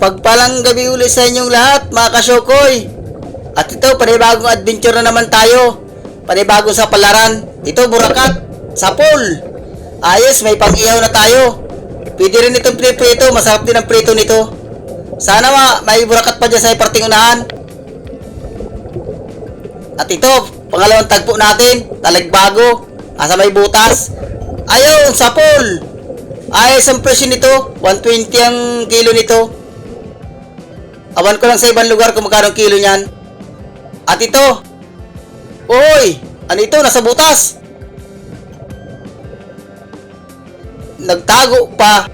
Mapagpalang gabi ulit sa inyong lahat, mga kasyokoy. At ito, panibagong adventure na naman tayo. Panibagong sa palaran. Ito, Burakat, sa pool. Ayos, may pang-ihaw na tayo. Pwede rin itong prito, masarap din ang prito nito. Sana ma, may burakat pa dyan sa iparting unahan. At ito, pangalawang tagpo natin, talagbago, asa may butas. Ayun, sa pool. Ayos ang presyo nito, 120 ang kilo nito. Awan ko lang sa ibang lugar kung magkano kilo niyan. At ito. Uy! Ano ito? Nasa butas. Nagtago pa.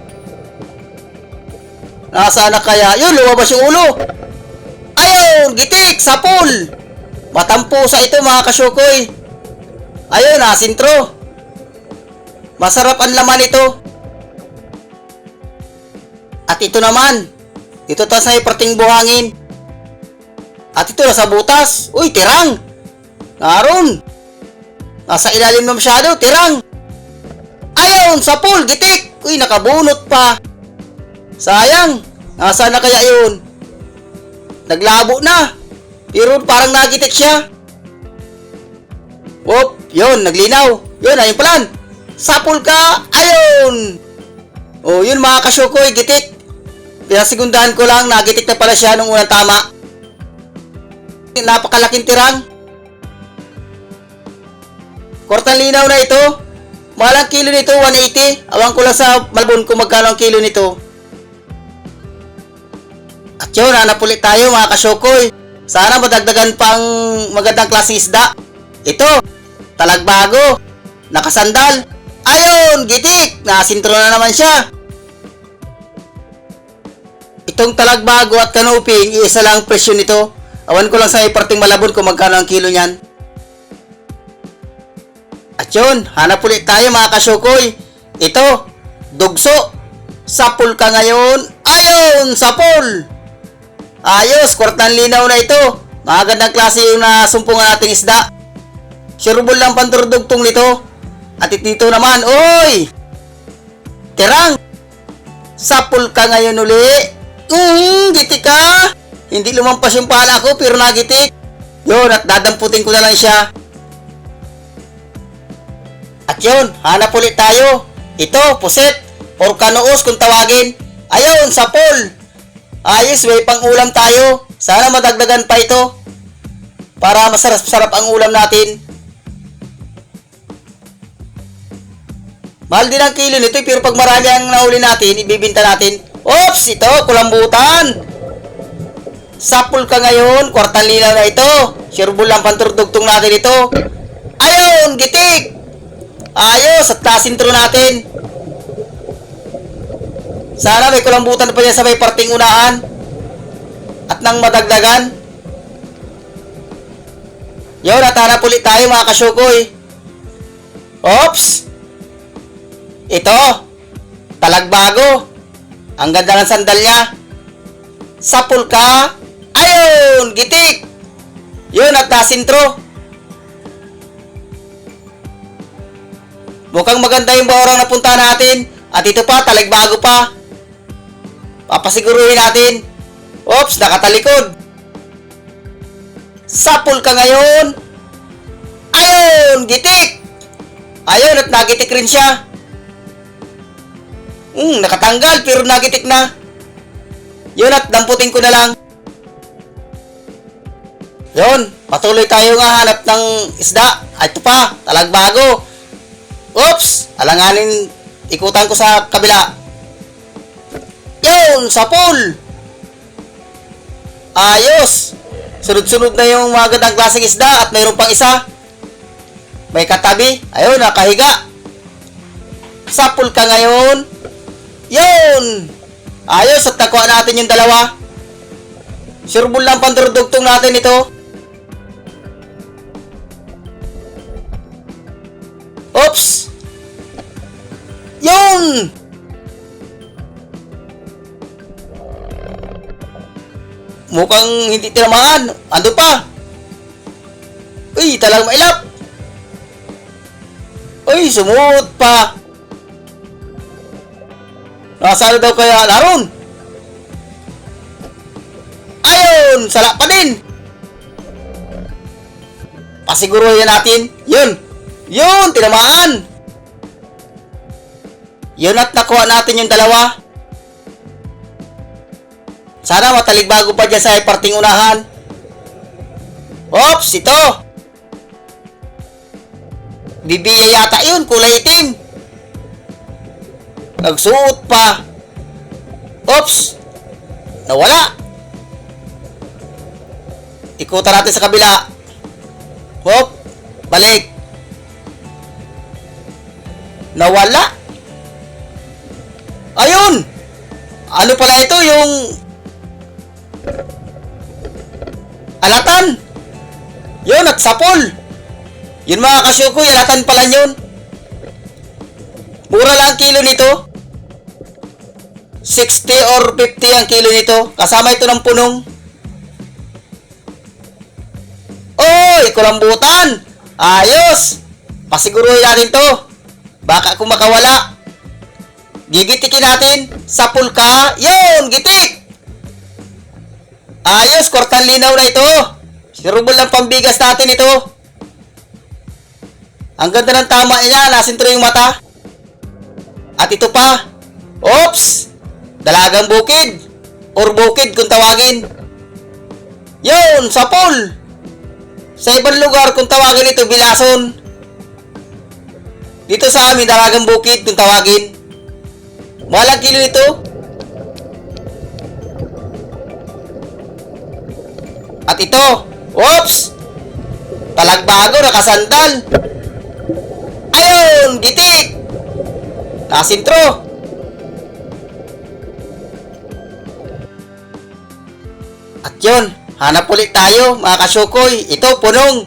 Nasaan na kaya? Yun, lumabas yung ulo. Ayun! Gitik! Sa pool! Matampusa ito mga kasyokoy. Ayun, asintro. Masarap ang laman ito. At ito naman. Ito ta sa iparting buhangin. At ito nasa butas. Uy, tirang. Naroon. Nasa ilalim na masyado, tirang. Ayun, sa pool, gitik. Uy, nakabunot pa. Sayang. Nasaan na kaya yun? Naglabo na. Pero parang nagitik siya. Whoop, yun, naglinaw. Yun, ayun palan. Sapul ka, ayun. Oh, yun mga kasyokoy, gitik. Pinasigundahan ko lang, nagitik na pala siya nung unang tama. Napakalaking tirang. Kortang linaw na ito. Malang kilo nito, 180. Awang ko lang sa Malbon kung magkano ang kilo nito. At yun, hanap tayo mga kasyokoy. Sana madagdagan pang magandang klase isda. Ito, talagbago, nakasandal. Ayun, gitik, nasintro na naman siya. Itong talagbago at kanuping, iisa lang ang presyo nito. Awan ko lang sa iparting malabon kung magkano ang kilo niyan. At yun, hanap ulit tayo mga kasyukoy. Ito, dugso. Sapul ka ngayon. Ayun, sapul. Ayos, kwartang linaw na ito. Magandang klase yung nasumpungan nating isda. Sureball lang panturdugtong nito. At dito naman, oy! Terang! Sapul ka ngayon uli. Mm, gitik ka! Hindi lumampas yung pala ko pero nagitik. Yun, at dadamputin ko na lang siya. At yun, hanap ulit tayo. Ito, puset. Or kanoos kung tawagin. Ayun, sa pool. Ayos, may pang ulam tayo. Sana madagdagan pa ito. Para masarap-sarap ang ulam natin. Mahal din ang kilo nito, pero pag marami ang nahuli natin, ibibinta natin. Oops, ito, kulambutan. Sapul ka ngayon, kwartang linaw na ito. Sureball lang panturdugtong natin ito. Ayun, gitik. Ayos, at nasintro natin. Sana may kulambutan pa niya sa may parting unaan. At nang madagdagan. Yun, at hanap ulit tayo mga kasyukoy. Oops! Ito, talagbago. Ang ganda ng sandal niya. Sapul ka. Ayun, gitik. Yun, at nasintro. Mukhang maganda yung baorang napunta natin. At ito pa, talagbago pa. Papasiguruhin natin. Oops, nakatalikod. Sapul ka ngayon. Ayun, gitik. Ayun, at nagitik rin siya. Hmm, nakatanggal pero nagitik na. Yun at damputin ko na lang. Yun, patuloy tayo nga hanap ng isda. Ay, ito pa, talagbago. Oops, alanganin, ikutan ko sa kabila. Yun, sa pool. Ayos. Sunod-sunod na yung mga gandang klaseng isda at mayroon pang isa. May katabi. Ayun, nakahiga. Sa pool ka ngayon. Yun! Ayos, at nakuha natin yung dalawa. Sureball lang pandurdugtong natin ito. Oops! Yun! Mukhang hindi tinamaan. Ando pa. Uy, talagang mailap. Uy, sumuot pa. Nasaan daw kaya naroon? Ayun! Sala pa din! Pasiguruhin natin. Yun! Yun! Tinamaan! Yun at nakuha natin yung dalawa. Sana mataligbago pa dyan sa parting unahan. Ops! Ito! Bibiya yata yun, kulay itim. Nagsuot pa. Oops! Nawala. Ikutan natin sa kabila. Hop! Balik. Nawala. Ayun! Ano pala ito yung... Alatan! Yun, at sapol! Yun mga kasyoko, alatan pala yun. Mura lang ang kilo nito. 60 or 50 ang kilo nito. Kasama ito ng punong. Oy, kulambutan! Ayos! Pasiguruhin natin to. Baka kung. Gigitikin natin sa pulka. Yun, gitik! Ayos, kortan linaw na ito. Sirubol ng pambigas natin ito. Ang ganda ng tama niya, nasintro yung mata. At ito pa. Oops! Dalagang bukid. Or bukid kung tawagin. Yun, sapol. Sa ibang lugar kung tawagin ito, bilason. Dito sa amin, dalagang bukid kung tawagin. Malang kilo ito. At ito, oops! Talagbago, nakasandal. Ayun, gitik! Nasintro. At yun, hanap ulit tayo mga kasyukoy. Ito, punong.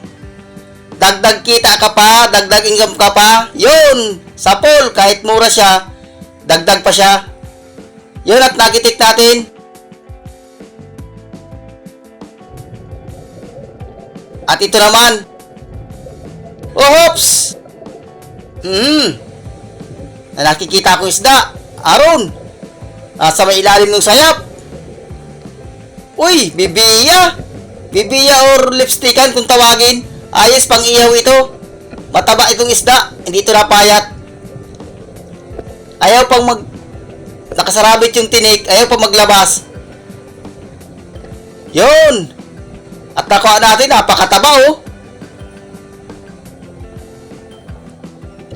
Dagdag kita ka pa, dagdag income ka pa. Yun, sapol, kahit mura siya, dagdag pa siya. Yun at nagitik natin. At ito naman. Oh, hops! Hmm. Na nakikita ko isda. Aron. Nasa may ilalim ng sayap. Uy, bibiya. Bibiya or lipstickan kung tawagin. Ayos pang ihaw ito. Mataba itong isda. Hindi ito napayat. Ayaw pang mag... Nakasarabit yung tinik. Ayaw pang maglabas. Yun. At nakuha natin, napakataba oh.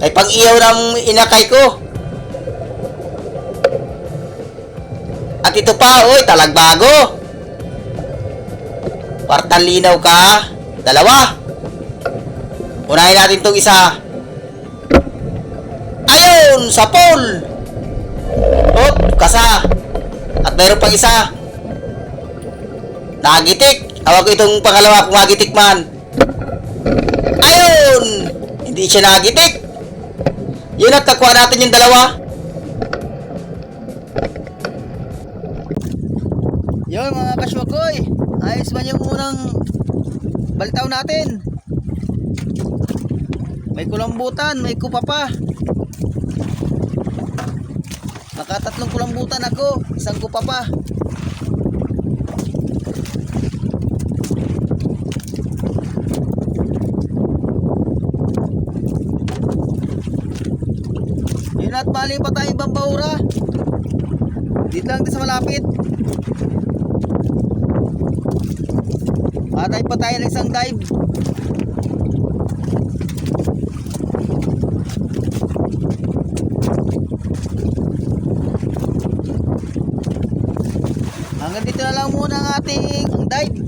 Ay pang iyaw ng inakay ko. At ito pa, oy, talagbago. Partan linaw ka. Dalawa. Unahin natin itong isa. Ayun, sapol. Op, kasa. At mayroon pang isa. Nagitik. Awag itong pangalawa kung magitik man. Ayun! Hindi siya nagitik. Yun at nakuha natin yung dalawa. Yun mga kaswakoy. Ayos man yung unang balitaw natin. May kulambutan, may kupa pa. Nakatatlong kulambutan ako, isang kupa pa. At mali pa tayo ibang. Dito lang din sa malapit. Patay pa tayo ng isang dive. Hanggang dito na lang muna ang ating dive.